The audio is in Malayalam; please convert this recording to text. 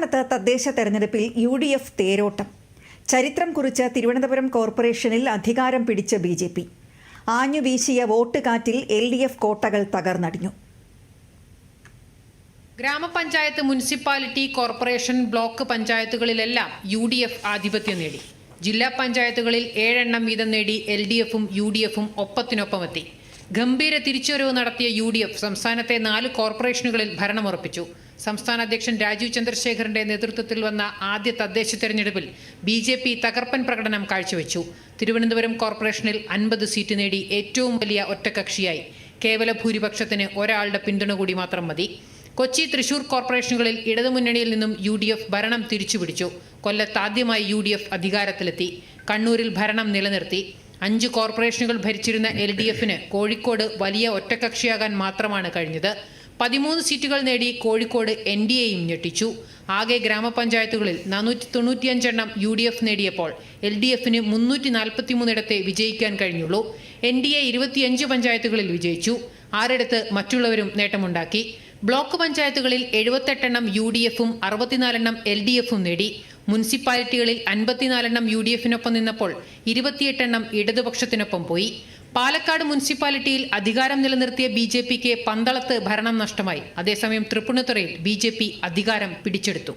സംസ്ഥാനത്ത് തദ്ദേശ തെരഞ്ഞെടുപ്പിൽ യു ഡി എഫ് തേരോട്ടം. ചരിത്രം കുറിച്ച് തിരുവനന്തപുരം കോർപ്പറേഷനിൽ അധികാരം പിടിച്ച ബി ജെ പി. ആഞ്ഞു വീശിയ വോട്ട് കാറ്റിൽ എൽ ഡി എഫ് കോട്ടകൾ തകർന്നടിഞ്ഞു. ഗ്രാമപഞ്ചായത്ത് മുനിസിപ്പാലിറ്റി കോർപ്പറേഷൻ ബ്ലോക്ക് പഞ്ചായത്തുകളിലെല്ലാം യു ഡി എഫ് ആധിപത്യം നേടി. ജില്ലാ പഞ്ചായത്തുകളിൽ ഏഴെണ്ണം വീതം നേടി എൽ ഡി എഫും യു ഡി എഫും ഒപ്പത്തിനൊപ്പമെത്തി. ഗംഭീര തിരിച്ചുവരവ് നടത്തിയ യു ഡി എഫ് സംസ്ഥാനത്തെ നാല് കോർപ്പറേഷനുകളിൽ ഭരണമുറപ്പിച്ചു. സംസ്ഥാന അധ്യക്ഷൻ രാജീവ് ചന്ദ്രശേഖറിന്റെ നേതൃത്വത്തിൽ വന്ന ആദ്യ തദ്ദേശ തെരഞ്ഞെടുപ്പിൽ ബി ജെ പി തകർപ്പൻ പ്രകടനം കാഴ്ചവെച്ചു. തിരുവനന്തപുരം കോർപ്പറേഷനിൽ അൻപത് സീറ്റ് നേടി ഏറ്റവും വലിയ ഒറ്റകക്ഷിയായി കേവല ഭൂരിപക്ഷത്തിന് ഒരാളുടെ പിന്തുണ കൂടി മാത്രം മതി. കൊച്ചി തൃശൂർ കോർപ്പറേഷനുകളിൽ ഇടതുമുന്നണിയിൽ നിന്നും യു ഡി എഫ് ഭരണം തിരിച്ചുപിടിച്ചു. കൊല്ലത്ത് ആദ്യമായി യു ഡി എഫ് അധികാരത്തിലെത്തി. കണ്ണൂരിൽ ഭരണം നിലനിർത്തി. അഞ്ച് കോർപ്പറേഷനുകൾ ഭരിച്ചിരുന്ന എൽ ഡി എഫിന് കോഴിക്കോട് വലിയ ഒറ്റകക്ഷിയാകാൻ മാത്രമാണ് കഴിഞ്ഞത്. പതിമൂന്ന് സീറ്റുകൾ നേടി കോഴിക്കോട് എൻ ഡി എയും ഞെട്ടിച്ചു. ആകെ ഗ്രാമപഞ്ചായത്തുകളിൽ നാനൂറ്റി തൊണ്ണൂറ്റിയഞ്ചെണ്ണം യു ഡി എഫ് നേടിയപ്പോൾ എൽ ഡി എഫിന് മുന്നൂറ്റി നാൽപ്പത്തിമൂന്നിടത്തെ വിജയിക്കാൻ കഴിഞ്ഞുള്ളൂ. എൻ ഡി എ ഇരുപത്തിയഞ്ച് പഞ്ചായത്തുകളിൽ വിജയിച്ചു. ആറിടത്ത് മറ്റുള്ളവരും നേട്ടമുണ്ടാക്കി. ബ്ലോക്ക് പഞ്ചായത്തുകളിൽ എഴുപത്തെട്ടെണ്ണം യു ഡി എഫും അറുപത്തിനാലെണ്ണം എൽ ഡി എഫും നേടി. മുനിസിപ്പാലിറ്റികളിൽ അൻപത്തിനാലെണ്ണം യു ഡി എഫിനൊപ്പം നിന്നപ്പോൾ ഇരുപത്തിയെട്ടെണ്ണം ഇടതുപക്ഷത്തിനൊപ്പം പോയി. പാലക്കാട് മുനിസിപ്പാലിറ്റിയിൽ അധികാരം നിലനിർത്തിയ ബി ജെ പിക്ക് പന്തളത്ത് ഭരണം നഷ്ടമായി. അതേസമയം തൃപ്പൂണിത്തുറയിൽ ബി ജെ പി അധികാരം പിടിച്ചെടുത്തു.